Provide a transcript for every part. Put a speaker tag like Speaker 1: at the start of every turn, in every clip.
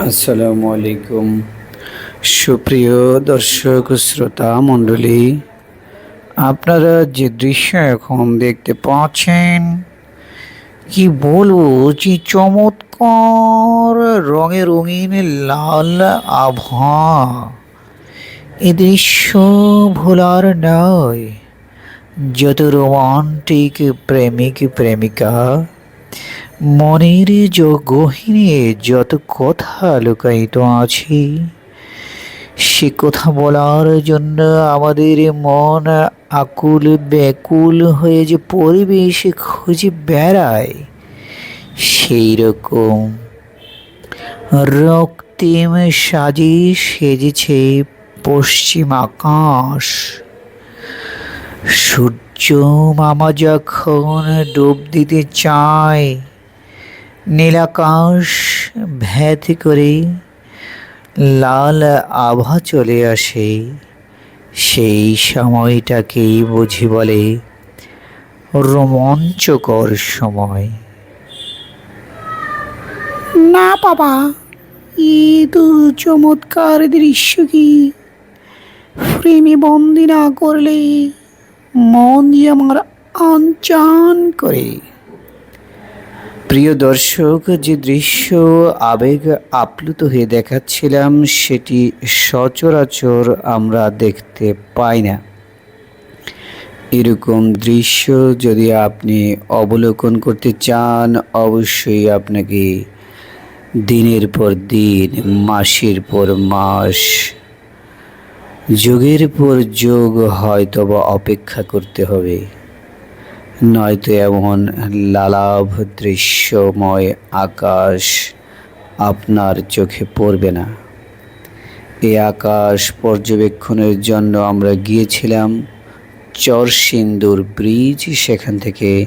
Speaker 1: আসসালামু আলাইকুম। সুপ্রিয় দর্শক, শ্রোতা, মণ্ডলী, আপনারা যে দৃশ্য এখন দেখতে পাচ্ছেন, কি বলব যে চমৎকার রঙে রঙিন লাল আভা এ দৃশ্য ভোলার নয়, যত রোমান্টিক প্রেমিক প্রেমিকা মনের যে গহিনে যত কথা লুকায়িত আছে, সে কথা বলার জন্য আমাদের মন আকুল ব্যাকুল হয়ে যে পরিবেশ খুঁজে বেড়ায় সেই রকম রক্তিম সাজে সেজেছে পশ্চিম আকাশ। সূর্য মামা যখন ডুব দিতে চায় নীলাকাশ ভ্যাত করে, লাল আভা চলে আসে, সেই সময়টাকেই বুঝি বলে রোমাঞ্চকর সময়।
Speaker 2: না বাবা, এ তো চমৎকার দৃশ্য কি? প্রেমে বন্দি না করলে মন আমার আনচান করে।
Speaker 1: প্রিয় দর্শক, যে দৃশ্য আবেগ আপ্লুত হয়ে দেখাচ্ছিলাম, সেটি সচরাচর আমরা দেখতে পাই না। এরকম দৃশ্য যদি আপনি অবলোকন করতে চান, অবশ্যই আপনাকে দিনের পর দিন, মাসের পর মাস, যুগের পর যুগ হয়তো বা অপেক্ষা করতে হবে। নয়তো এমন লালাভ দৃশ্যময় আকাশ আপনার চোখে পড়বে না। এই আকাশ পর্যবেক্ষণের জন্য আমরা গিয়েছিলাম চরসিন্দুর ব্রিজ, সেখান থেকে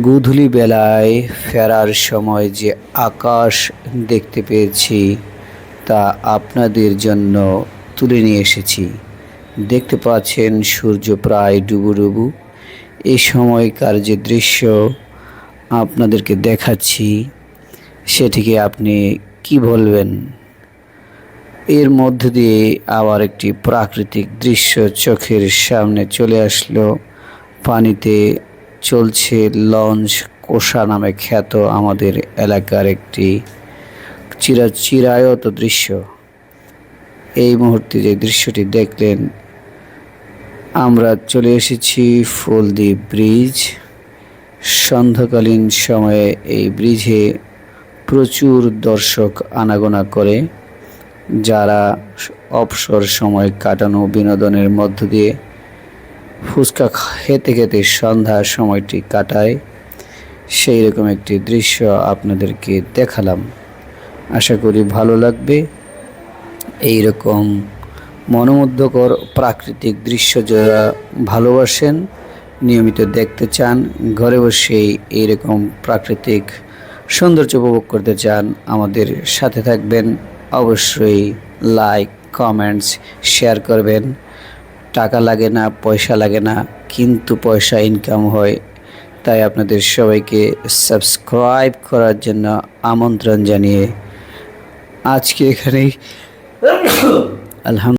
Speaker 1: গুধুলি বেলায় ফেরার সময় যে আকাশ দেখতে পেয়েছি, তা আপনাদের জন্য তুলে নিয়ে এসেছি। দেখতে পাচ্ছেন সূর্য প্রায় ডুবু ডুবু এই সময়কার যে দৃশ্য আপনাদেরকে দেখাচ্ছি, সেটিকে আপনি কি বলবেন? এর মধ্য দিয়ে আবার একটি প্রাকৃতিক দৃশ্য চোখের সামনে চলে আসলো। পানিতে চলছে লঞ্চ কোষা নামে খ্যাত আমাদের এলাকার একটি চিরা চিরায়ত দৃশ্য। এই মুহূর্তে যে দৃশ্যটি দেখলেন আমরা চলে এসেছি ফুলদ্বীপ ব্রিজ। সন্ধ্যাকালীন সময়ে এই ব্রিজে প্রচুর দর্শক আনাগোনা করে, যারা অবসর সময় কাটানো বিনোদনের মধ্য দিয়ে ফুচকা খেতে খেতে সন্ধ্যা সময়টি কাটায়। সেই রকম একটি দৃশ্য আপনাদেরকে দেখালাম। আশা করি ভালো লাগবে। এই রকম মনোমুগ্ধকর প্রাকৃতিক দৃশ্য যারা ভালোবাসেন, নিয়মিত দেখতে চান, ঘরে বসেই এইরকম প্রাকৃতিক সৌন্দর্য উপভোগ করতে চান, আমাদের সাথে থাকবেন। অবশ্যই লাইক কমেন্টস শেয়ার করবেন। টাকা লাগে না, পয়সা লাগে না, কিন্তু পয়সা ইনকাম হয়। তাই আপনাদের সবাইকে সাবস্ক্রাইব করার জন্য আমন্ত্রণ জানিয়ে আজকে এখানেই। আলহামদুলিল্লাহ।